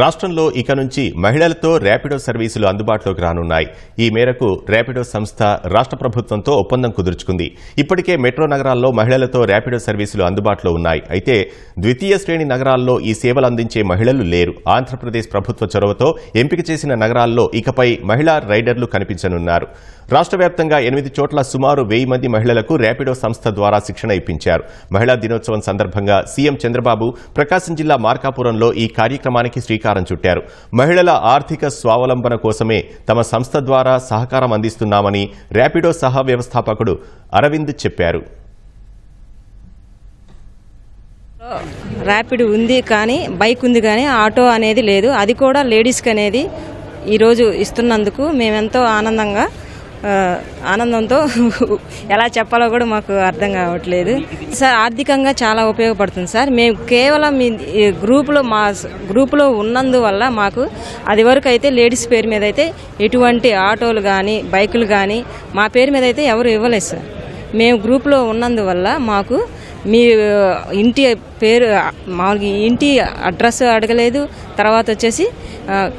రాష్ట్రంలో ఇక నుంచి మహిళలతో ర్యాపిడో సర్వీసులు అందుబాటులోకి రానున్నాయి. ఈ మేరకు ర్యాపిడో సంస్థ రాష్ట్ర ప్రభుత్వంతో ఒప్పందం కుదుర్చుకుంది. ఇప్పటికే మెట్రో నగరాల్లో మహిళలతో ర్యాపిడో సర్వీసులు అందుబాటులో ఉన్నాయి. అయితే ద్వితీయ శ్రేణి నగరాల్లో ఈ సేవలు అందించే మహిళలు లేరు. ఆంధ్రప్రదేశ్ ప్రభుత్వ చొరవతో ఎంపిక చేసిన నగరాల్లో ఇకపై మహిళా రైడర్లు కనిపించనున్నారు. రాష్ట్ర వ్యాప్తంగా ఎనిమిది చోట్ల సుమారు వెయ్యి మంది మహిళలకు ర్యాపిడో సంస్థ ద్వారా శిక్షణ ఇప్పించారు. మహిళా దినోత్సవం సందర్భంగా సీఎం చంద్రబాబు ప్రకాశం జిల్లా మార్కాపురంలో ఈ కార్యక్రమానికి శ్రీకారం చుట్టారు. మహిళల ఆర్థిక స్వావలంబన కోసమే తమ సంస్థ ద్వారా సహకారం అందిస్తున్నామని ర్యాపిడో సహ వ్యవస్థాపకుడు అరవింద్ చెప్పారు. ర్యాపిడ్ ఉంది కానీ బైక్ ఉంది కానీ ఆటో అనేది లేదు. అది కూడా లేడీస్కి అనేది ఈరోజు ఇస్తున్నందుకు మేమెంతో ఆనందంగా ఆనందంతో ఎలా చెప్పాలో కూడా మాకు అర్థం కావట్లేదు. సార్ ఆర్థికంగా చాలా ఉపయోగపడుతుంది సార్. మేము కేవలం మీ గ్రూప్లో గ్రూపులో మా గ్రూప్లో ఉన్నందువల్ల మాకు అది వరకు అయితే లేడీస్ పేరు మీద అయితే ఎటువంటి ఆటోలు కానీ బైకులు కానీ మా పేరు మీద అయితే ఎవరు ఇవ్వలేదు సార్. మేము గ్రూప్లో ఉన్నందువల్ల మాకు మీ ఇంటి పేరు మామూలుగా ఇంటి అడ్రస్ అడగలేదు. తర్వాత వచ్చేసి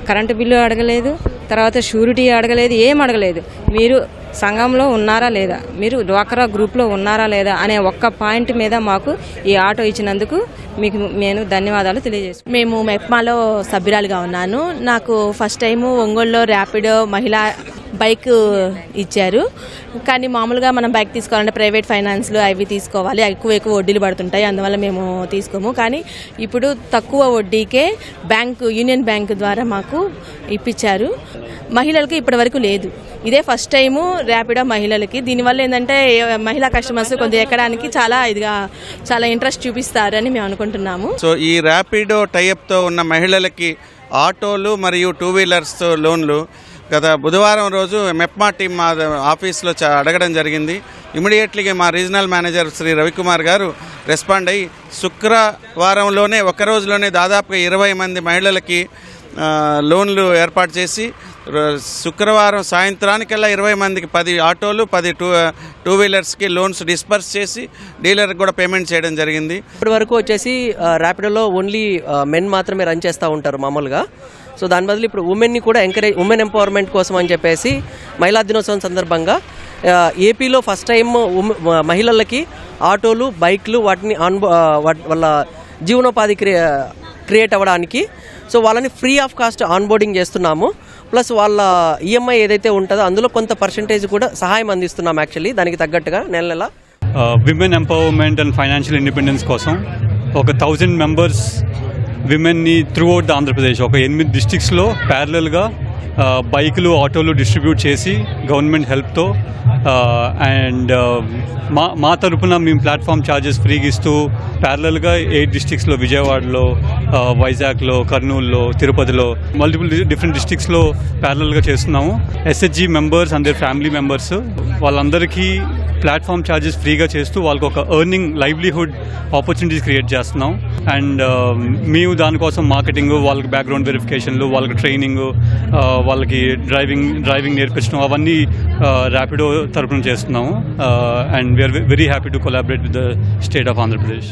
కరెంటు బిల్లు అడగలేదు. తర్వాత షూరిటీ అడగలేదు ఏం అడగలేదు. మీరు సంఘంలో ఉన్నారా లేదా? మీరు డ్వాక్రా గ్రూప్లో ఉన్నారా లేదా అనే ఒక్క పాయింట్ మీద మాకు ఈ ఆటో ఇచ్చినందుకు మీకు నేను ధన్యవాదాలు తెలియజేస్తాను మేము మెప్మాలో సభ్యురాలుగా ఉన్నాను. నాకు ఫస్ట్ టైము ఒంగోలులో ర్యాపిడో మహిళా బైక్ ఇచ్చారు. కానీ మామూలుగా మనం బైక్ తీసుకోవాలంటే ప్రైవేట్ ఫైనాన్స్లు అవి తీసుకోవాలి. ఎక్కువ ఎక్కువ వడ్డీలు పడుతుంటాయి. అందువల్ల మేము తీసుకోము. కానీ ఇప్పుడు తక్కువ వడ్డీకే బ్యాంకు యూనియన్ బ్యాంక్ ద్వారా మాకు ఇప్పించారు మహిళలకు ఇప్పటి వరకు లేదు. ఇదే ఫస్ట్ టైము ర్యాపిడో మహిళలకి. దీనివల్ల ఏంటంటే మహిళా కస్టమర్స్ కొంచెం ఎక్కడానికి చాలా ఇదిగా చాలా ఇంట్రెస్ట్ చూపిస్తారని మేము అనుకుంటున్నాము. సో ఈ ర్యాపిడో టైఅప్తో ఉన్న మహిళలకి ఆటోలు మరియు టూ వీలర్స్ లోన్లు గత బుధవారం రోజు మెప్మా టీం మా ఆఫీస్లో అడగడం జరిగింది. ఇమీడియట్లీగా మా రీజనల్ మేనేజర్ శ్రీ రవికుమార్ గారు రెస్పాండ్ అయ్యి శుక్రవారంలోనే ఒక రోజులోనే దాదాపుగా ఇరవై మంది మహిళలకి లోన్లు ఏర్పాటు చేసి శుక్రవారం సాయంత్రానికల్లా ఇరవై మందికి పది ఆటోలు పది టూ టూ వీలర్స్కి లోన్స్ డిస్పర్స్ చేసి డీలర్కి కూడా పేమెంట్ చేయడం జరిగింది. ఇప్పటి వరకు వచ్చేసి ర్యాపిడోలో ఓన్లీ మెన్ మాత్రమే రన్ చేస్తూ ఉంటారు మామూలుగా. సో దాని బదులు ఇప్పుడు ఉమెన్ని కూడా ఎంకరేజ్ ఉమెన్ ఎంపవర్మెంట్ కోసం అని చెప్పేసి మహిళా దినోత్సవం సందర్భంగా ఏపీలో ఫస్ట్ టైం ఉమె- మహిళలకి ఆటోలు బైక్లు వాటిని ఆన్ వాళ్ళ జీవనోపాధి క్రియే క్రియేట్ అవ్వడానికి. సో వాళ్ళని ఫ్రీ ఆఫ్ కాస్ట్ ఆన్బోర్డింగ్ చేస్తున్నాము. ప్లస్ వాళ్ళ ఈఎంఐ ఏదైతే ఉంటుందో అందులో కొంత పర్సంటేజ్ కూడా సహాయం అందిస్తున్నాం యాక్చువల్లీ దానికి తగ్గట్టుగా నెల నెల. Women empowerment and financial independence కోసం ఒక థౌజండ్ మెంబర్స్ విమెన్ని త్రూ అవుట్ ద ఆంధ్రప్రదేశ్. ఒక ఎనిమిది డిస్టిక్స్లో ప్యారలల్గా బైకులు ఆటోలు డిస్ట్రిబ్యూట్ చేసి గవర్నమెంట్ హెల్ప్తో అండ్ మా మా తరపున మేము ప్లాట్ఫామ్ ఛార్జెస్ ఫ్రీగా ఇస్తూ ప్యారలల్గా ఎయిట్ డిస్టిక్స్లో విజయవాడలో వైజాగ్లో కర్నూలులో తిరుపతిలో మల్టిపుల్ డిఫరెంట్ డిస్టిక్స్లో ప్యారలల్గా చేస్తున్నాము. SHG members and their family members వాళ్ళందరికీ ప్లాట్ఫామ్ ఛార్జెస్ ఫ్రీగా చేస్తూ వాళ్ళకి ఒక ఎర్నింగ్ లైవ్లీహుడ్ ఆపర్చునిటీస్ క్రియేట్ చేస్తున్నాం. అండ్ మేము దానికోసం మార్కెటింగ్ వాళ్ళకి బ్యాక్గ్రౌండ్ వెరిఫికేషన్లు వాళ్ళకి ట్రైనింగ్ వాళ్ళకి డ్రైవింగ్ డ్రైవింగ్ నేర్పించడం అవన్నీ ర్యాపిడో తరపున చేస్తున్నాము. And we are very happy to collaborate with the state of Andhra Pradesh